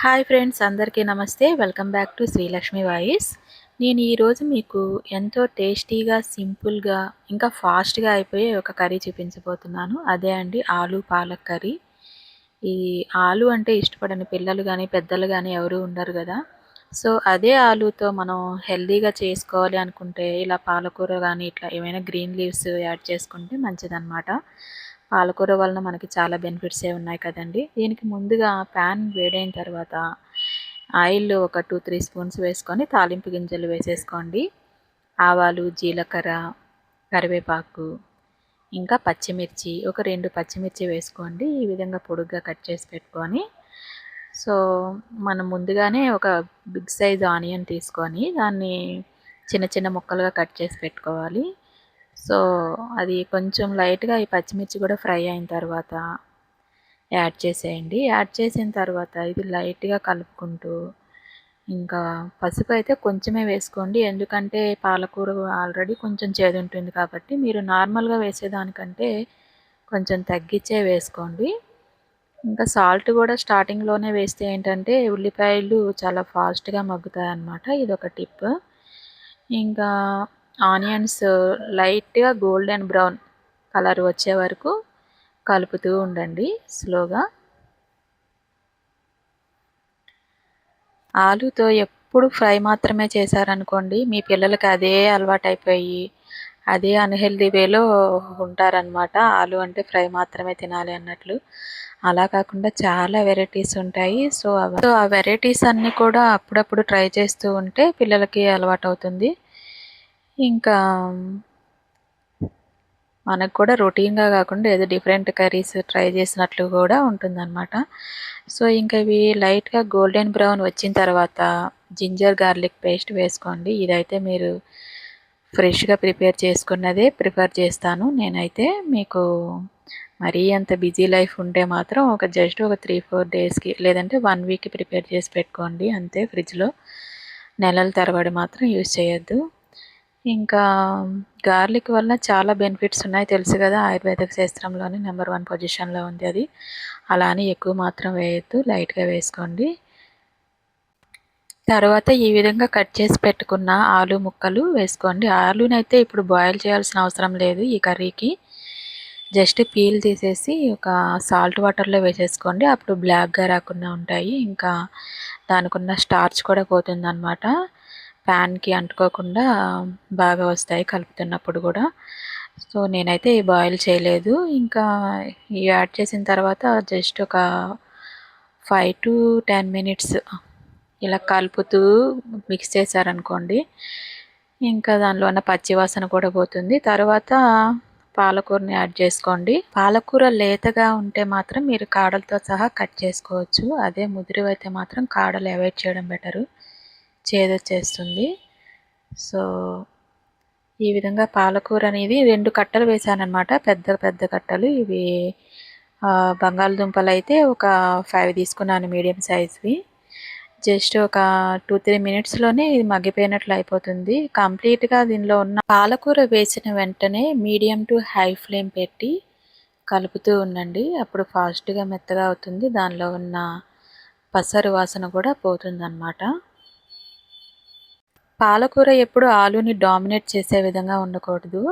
Hi friends అందరికీ నమస్తే. Welcome back to Srilakshmi voice. నేను ఈరోజు మీకు ఎంతో టేస్టీగా సింపుల్గా ఇంకా ఫాస్ట్గా అయిపోయే ఒక కర్రీ చూపించబోతున్నాను. అదే అండి ఆలు పాలక్ కర్రీ. ఈ ఆలు అంటే ఇష్టపడని పిల్లలు కానీ పెద్దలు కానీ ఎవరు ఉండరు కదా. సో అదే ఆలుతో మనం హెల్దీగా చేసుకోవాలి అనుకుంటే ఇలా పాలకూర కానీ ఇట్లా ఏమైనా గ్రీన్ లీవ్స్ యాడ్ చేసుకుంటే మంచిదన్నమాట. పాలకూర వలన మనకి చాలా బెనిఫిట్సే ఉన్నాయి కదండి. దీనికి ముందుగా ప్యాన్ వేడైన తర్వాత ఆయిల్ ఒక టూ త్రీ స్పూన్స్ వేసుకొని తాలింపు గింజలు వేసేసుకోండి. ఆవాలు జీలకర్ర కరివేపాకు ఇంకా పచ్చిమిర్చి ఒక రెండు పచ్చిమిర్చి వేసుకోండి. ఈ విధంగా పొడుగ్గా కట్ చేసి పెట్టుకొని సో మనం ముందుగానే ఒక బిగ్ సైజ్ ఆనియన్ తీసుకొని దాన్ని చిన్న చిన్న ముక్కలుగా కట్ చేసి పెట్టుకోవాలి. సో అది కొంచెం లైట్గా ఈ పచ్చిమిర్చి కూడా ఫ్రై అయిన తర్వాత యాడ్ చేసేయండి. యాడ్ చేసిన తర్వాత ఇది లైట్గా కలుపుకుంటూ ఇంకా పసుపు అయితే కొంచెమే వేసుకోండి. ఎందుకంటే పాలకూర ఆల్రెడీ కొంచెం చేదు ఉంటుంది కాబట్టి మీరు నార్మల్గా వేసేదానికంటే కొంచెం తగ్గించే వేసుకోండి. ఇంకా సాల్ట్ కూడా స్టార్టింగ్లోనే వేస్తే ఏంటంటే ఉల్లిపాయలు చాలా ఫాస్ట్గా మగ్గుతాయి అన్నమాట ఇది ఒక టిప్. ఇంకా ఆనియన్స్ లైట్గా గోల్డెన్ బ్రౌన్ కలర్ వచ్చే వరకు కలుపుతూ ఉండండి స్లోగా. ఆలుతో ఎప్పుడు ఫ్రై మాత్రమే చేశారనుకోండి మీ పిల్లలకి అదే అలవాటైపోయి అదే అన్హెల్దీ వేలో ఉంటారనమాట ఆలు అంటే ఫ్రై మాత్రమే తినాలి అన్నట్లు. అలా కాకుండా చాలా వెరైటీస్ ఉంటాయి. సో సో ఆ వెరైటీస్ అన్నీ కూడా అప్పుడప్పుడు ట్రై చేస్తూ ఉంటే పిల్లలకి అలవాటు అవుతుంది ఇంకా మనకు కూడా రొటీన్గా కాకుండా ఏదో డిఫరెంట్ కర్రీస్ ట్రై చేసినట్లు కూడా ఉంటుందన్నమాట. సో ఇంకా ఇవి లైట్గా గోల్డెన్ బ్రౌన్ వచ్చిన తర్వాత జింజర్ గార్లిక్ పేస్ట్ వేసుకోండి. ఇదైతే మీరు ఫ్రెష్గా ప్రిపేర్ చేసుకున్నదే ప్రిఫర్ చేస్తాను. నేనైతే మీకు మరీ అంత బిజీ లైఫ్ ఉంటే మాత్రం ఒక జస్ట్ ఒక త్రీ ఫోర్ డేస్కి లేదంటే వన్ వీక్కి ప్రిపేర్ చేసి పెట్టుకోండి. అంతే ఫ్రిడ్జ్లో నెలల తరబడి మాత్రం యూజ్ చేయొద్దు. ఇంకా గార్లిక్ వల్ల చాలా బెనిఫిట్స్ ఉన్నాయి. తెలుసు కదా ఆయుర్వేదిక శాస్త్రంలోనే నెంబర్ వన్ పొజిషన్లో ఉంది అది. అలా అని ఎక్కువ మాత్రం వేయొద్దు లైట్గా వేసుకోండి. తర్వాత ఈ విధంగా కట్ చేసి పెట్టుకున్న ఆలు ముక్కలు వేసుకోండి. ఆలునైతే ఇప్పుడు బాయిల్ చేయాల్సిన అవసరం లేదు ఈ కర్రీకి. జస్ట్ పీల్ తీసేసి ఒక సాల్ట్ వాటర్లో వేసేసుకోండి. అప్పుడు బ్లాక్గా రాకుండా ఉంటాయి. ఇంకా దానికి ఉన్న స్టార్చ్ కూడా పోతుంది అనమాట ప్యాన్కి అంటుకోకుండా బాగా వస్తాయి కలుపుతున్నప్పుడు కూడా. సో నేనైతే బాయిల్ చేయలేదు. ఇంకా ఇవి యాడ్ చేసిన తర్వాత జస్ట్ ఒక ఫైవ్ టు టెన్ మినిట్స్ ఇలా కలుపుతూ మిక్స్ చేశారనుకోండి ఇంకా దానిలో ఉన్న పచ్చివాసన కూడా పోతుంది. తర్వాత పాలకూరని యాడ్ చేసుకోండి. పాలకూర లేతగా ఉంటే మాత్రం మీరు కాడలతో సహా కట్ చేసుకోవచ్చు. అదే ముదిరివైతే మాత్రం కాడలు అవాయిడ్ చేయడం బెటరు. చేదొచ్చేస్తుంది. సో ఈ విధంగా పాలకూర అనేది రెండు కట్టలు వేసానమాట పెద్ద పెద్ద కట్టలు. ఇవి బంగాళదుంపలు అయితే ఒక ఫైవ్ తీసుకున్నాను మీడియం సైజ్వి. జస్ట్ ఒక టూ త్రీ మినిట్స్లోనే ఇది మగ్గిపోయినట్లు అయిపోతుంది. కంప్లీట్గా దీనిలో ఉన్న పాలకూర వేసిన వెంటనే మీడియం టు హై ఫ్లేమ్ పెట్టి కలుపుతూ ఉండండి. అప్పుడు ఫాస్ట్గా మెత్తగా అవుతుంది. దానిలో ఉన్న పసరు వాసన కూడా పోతుందన్నమాట. పాలకూర ఎప్పుడు ఆలుని డామినేట్ చేసే విధంగా ఉండకూడదు.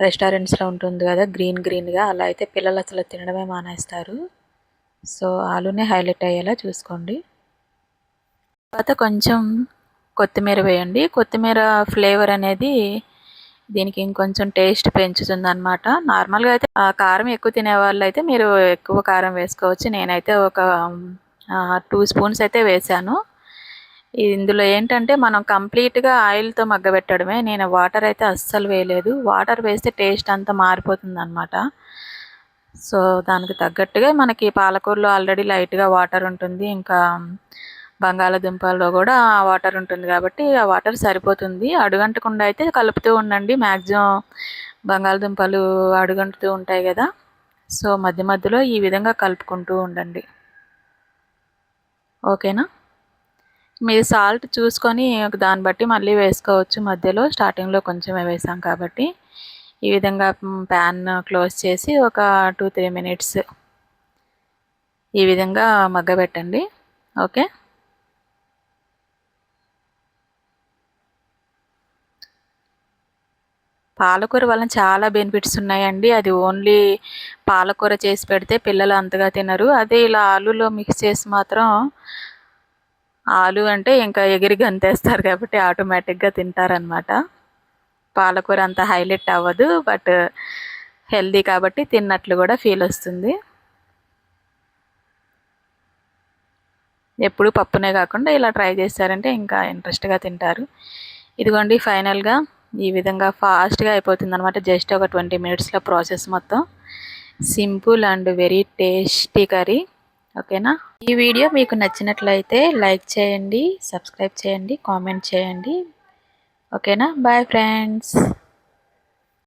రెస్టారెంట్స్లో ఉంటుంది కదా గ్రీన్ గ్రీన్గా. అలా అయితే పిల్లలు అసలు తినడమే మానేస్తారు. సో ఆలునే హైలైట్ అయ్యేలా చూసుకోండి. తర్వాత కొంచెం కొత్తిమీర వేయండి. కొత్తిమీర ఫ్లేవర్ అనేది దీనికి ఇంకొంచెం టేస్ట్ పెంచుతుంది అనమాట నార్మల్గా అయితే కారం ఎక్కువ తినే వాళ్ళు అయితే మీరు ఎక్కువ కారం వేసుకోవచ్చు. నేనైతే ఒక టూ స్పూన్స్ అయితే వేసాను. ఇందులో ఏంటంటే మనం కంప్లీట్గా ఆయిల్తో మగ్గబెట్టడమే. నేను వాటర్ అయితే అస్సలు వేయలేదు. వాటర్ వేస్తే టేస్ట్ అంతా మారిపోతుంది అనమాట సో దానికి తగ్గట్టుగా మనకి పాలకూరలో ఆల్రెడీ లైట్గా వాటర్ ఉంటుంది. ఇంకా బంగాళాదుంపల్లో కూడా వాటర్ ఉంటుంది కాబట్టి ఆ వాటర్ సరిపోతుంది. అడుగంటకుండా అయితే కలుపుతూ ఉండండి. మ్యాక్సిమం బంగాళదుంపలు అడుగంటుతూ ఉంటాయి కదా. సో మధ్య మధ్యలో ఈ విధంగా కలుపుకుంటూ ఉండండి. ఓకేనా? మీరు సాల్ట్ చూసుకొని దాన్ని బట్టి మళ్ళీ వేసుకోవచ్చు. మధ్యలో స్టార్టింగ్లో కొంచెమే వేసాం కాబట్టి. ఈ విధంగా ప్యాన్ క్లోజ్ చేసి ఒక టూ త్రీ మినిట్స్ ఈ విధంగా మగ్గబెట్టండి. ఓకే? పాలకూర వలన చాలా బెనిఫిట్స్ ఉన్నాయండి. అది ఓన్లీ పాలకూర చేసి పెడితే పిల్లలు అంతగా తినరు. అదే ఇలా ఆలులో మిక్స్ చేసి మాత్రం ఆలు అంటే ఇంకా ఎగిరి గంతేస్తారు కాబట్టి ఆటోమేటిక్గా తింటారనమాట పాలకూర అంత హైలైట్ అవ్వదు బట్ హెల్దీ కాబట్టి తిన్నట్లు కూడా ఫీల్ వస్తుంది. ఎప్పుడు పప్పునే కాకుండా ఇలా ట్రై చేస్తారంటే ఇంకా ఇంట్రెస్ట్గా తింటారు. ఇదిగోండి ఫైనల్గా ఈ విధంగా ఫాస్ట్గా అయిపోతుంది అనమాట జస్ట్ ఒక ట్వంటీ మినిట్స్లో ప్రాసెస్ మొత్తం. Simple and very tasty curry. ఓకేనా? ఈ వీడియో మీకు నచ్చినట్లయితే లైక్ చేయండి సబ్స్క్రైబ్ చేయండి కామెంట్ చేయండి. ఓకేనా? Bye friends.